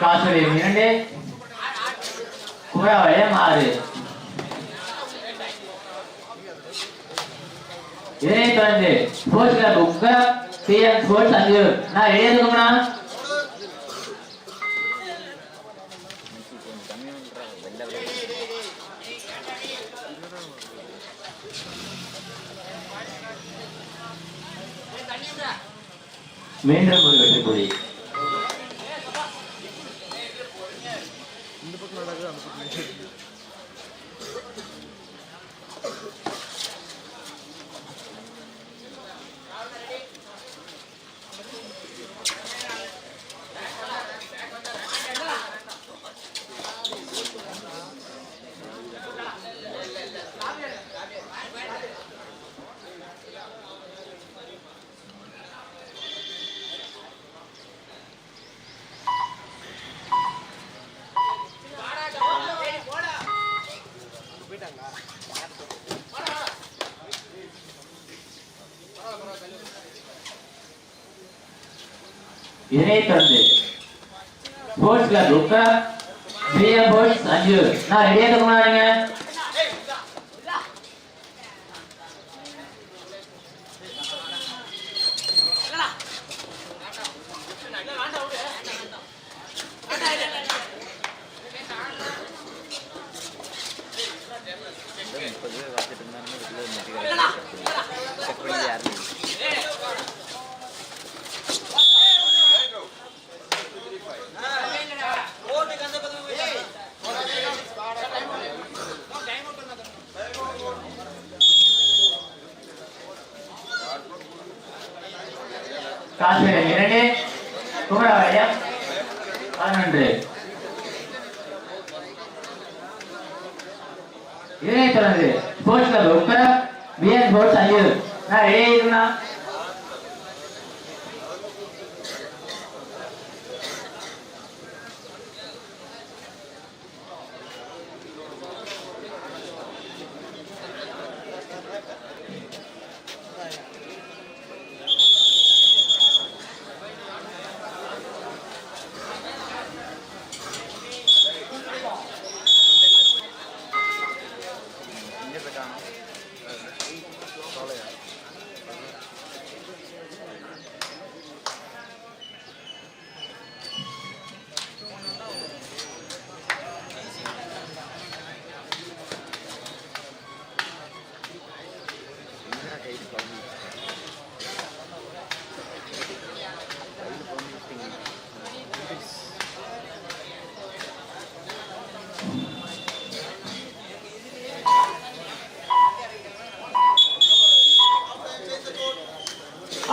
காசுடைய இரண்டு குமரவளையம் ஆறு இதனைத் தொடர்ந்து sports club Ukkaram CM sports அஞ்சு நான் எழுதுங்கண்ணா மீண்டும் ஒரு வெற்றி புள்ளி இதனை தந்து. Sports club Ukkaram CM sports அஞ்சு. நான் ரெடியாக இருக்கணும் நீங்க? காசுடைய இரண்டு குமரவளையம் பதினொன்று. இதனைத் தொடர்ந்து sports club Ukkaram BN sports அஞ்சு நான் ரெடியாக இருக்கணும்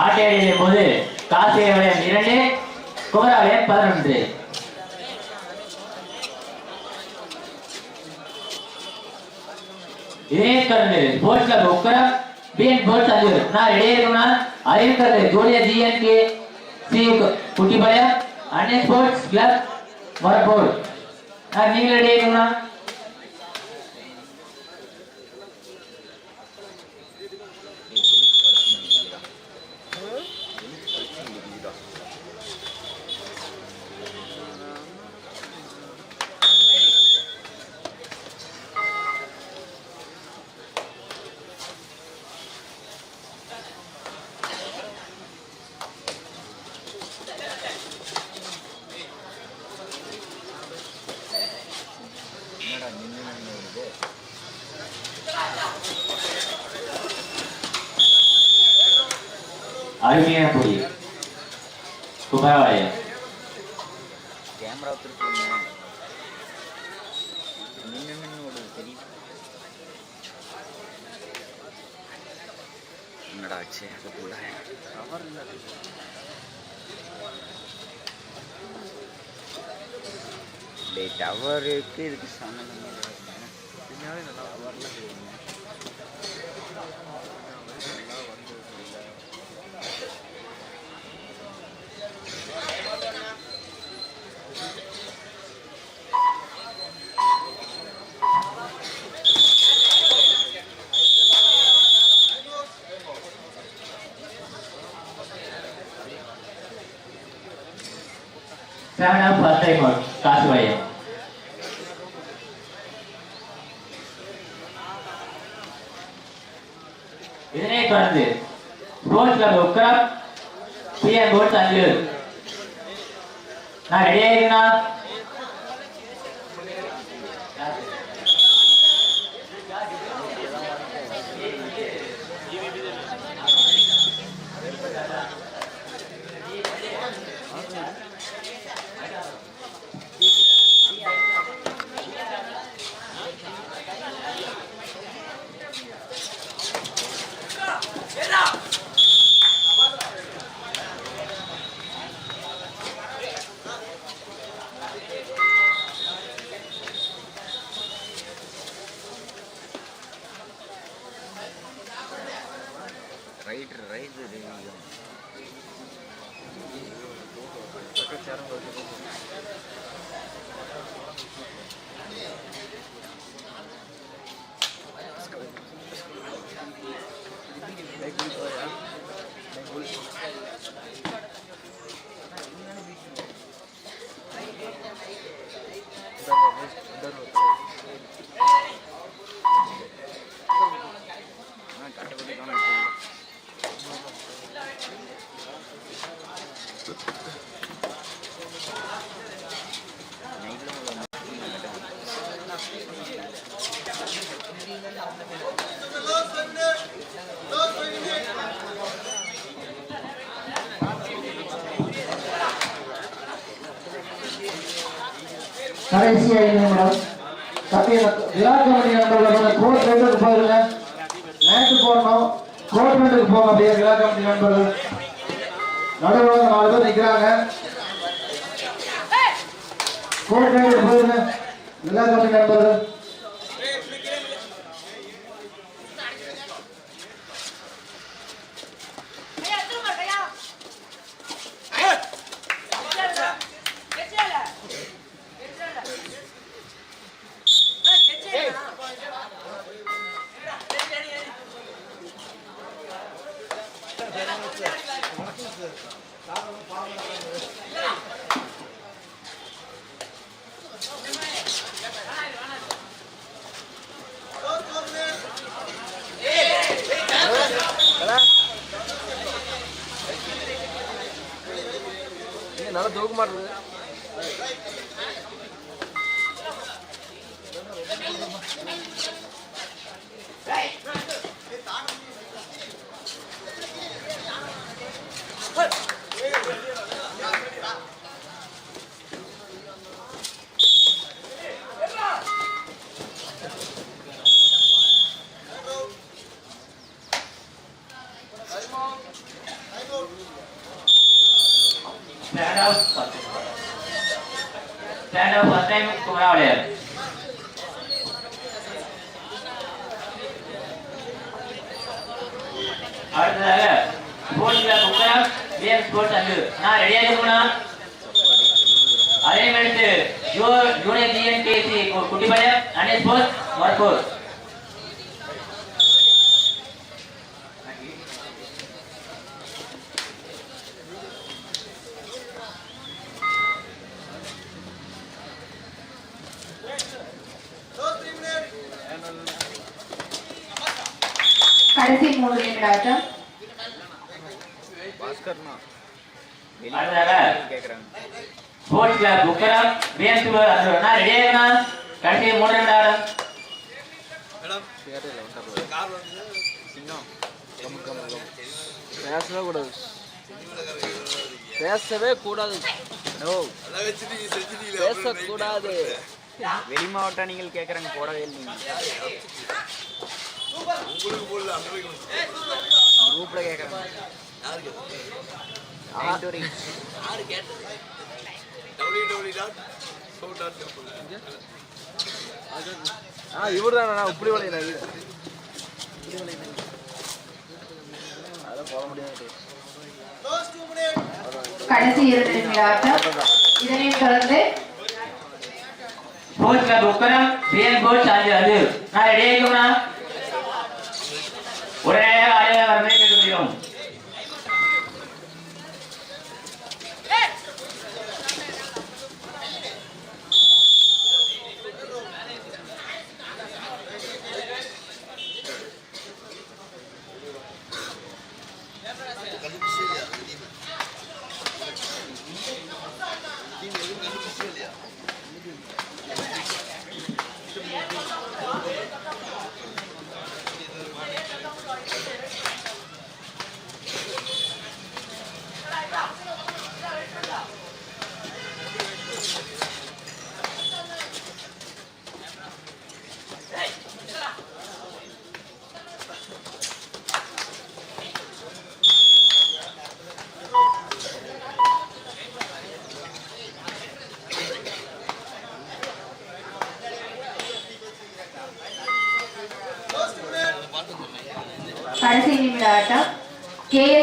ஆட்டையடியின் போது காசிய வளையம் இரண்டு குமரவளையம் பதினொன்று. இதனைத் தொடர்ந்து sports club Ukkaram BN sports அஞ்சு நான் ரெடியாக இருக்கணும்னா அறிவிக்கிறது ஜூலியா ஜிஎன்கே சி குட்டிப்பாளையம் அன்னை ஸ்போர்ட்ஸ் கிளப் மரப்பூர் நான் நீங்கள் ரெடியாக இருக்கணும்னா குமரவளையம் கேமரா என்னடா ஆச்சு? அதுக்குள்ள கவர் இல்ல. அது. டே டவருக்கு இதுக்கு சம்மந்தமே நல்லா வரல seven of first time out காசு வழியம் இதனை தொடர்ந்து sports club Ukkaram BN sports Anjur நான் ரெடியாக இருக்கேன்னா ரைட் ரைட் பக்கம் சேரம் கடைசி ஐந்து நிமிடம் தப்பிய விராட் கமிட்டி நண்பர்கள் கோர்ட் ரெண்டுக்கு போயிருங்க நேற்று போடணும். கோர்ட் ரெண்டுக்கு போங்க அப்படியே விராட் கமிட்டி நண்பர்கள். நடுவில் நாலு பேர் நிற்கிறாங்க கோர்ட் ரெண்டுக்கு போயிருங்க விராட் கமிட்டி நண்பர்கள். நல்லா தூக்க மாட்டேங்குது. Stand out. Stand out first time அடுத்ததாக பிஎம் ஸ்போர்ட்ஸ் நான் ரெடியாக இருக்கணும்னா அதே. மாதிரி junior GNKC Kuttipalayam and sports Morappur sports club Ukkaram ரெடியா இருக்கா கடைசி மூணு கம்மல் கம்மல் பேசவே கூடாது. பேசவே கூடாது பேசக்கூடாது. வெளி மாவட்ட நீங்கள் கேட்குறாங்க போடவே இல்லைங்க. குரூப்பில் கேட்குறாங்க ஆ இவர் தானே இப்படி விளையாடு அதான் போட முடியாது கடைசி இரண்டு நிமிட ஆட்டம் இதனையும் தொடர்ந்து sports club Ukkaram BN sports அஞ்சு அது நான் ரெடியா 俺。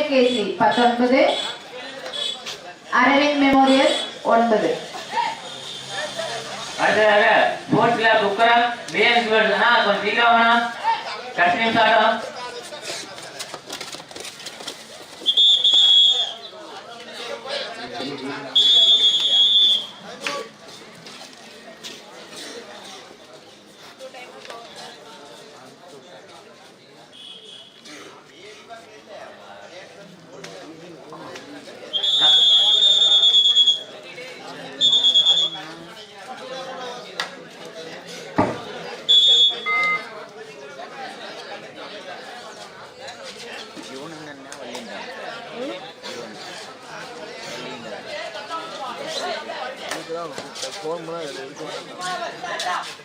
கேஎல்கேசி பத்தொன்பது அரவிந்த் மெமோரியல் ஒன்பது. அடுத்ததாக ஸ்போர்ட்ஸ் குக்கரம் உக்கரம் கொஞ்சம் சீக்கிரம் வேணும் கடைசி நிமிஷம் ஃபோன் பண்ணா எடுக்க மாட்டாங்க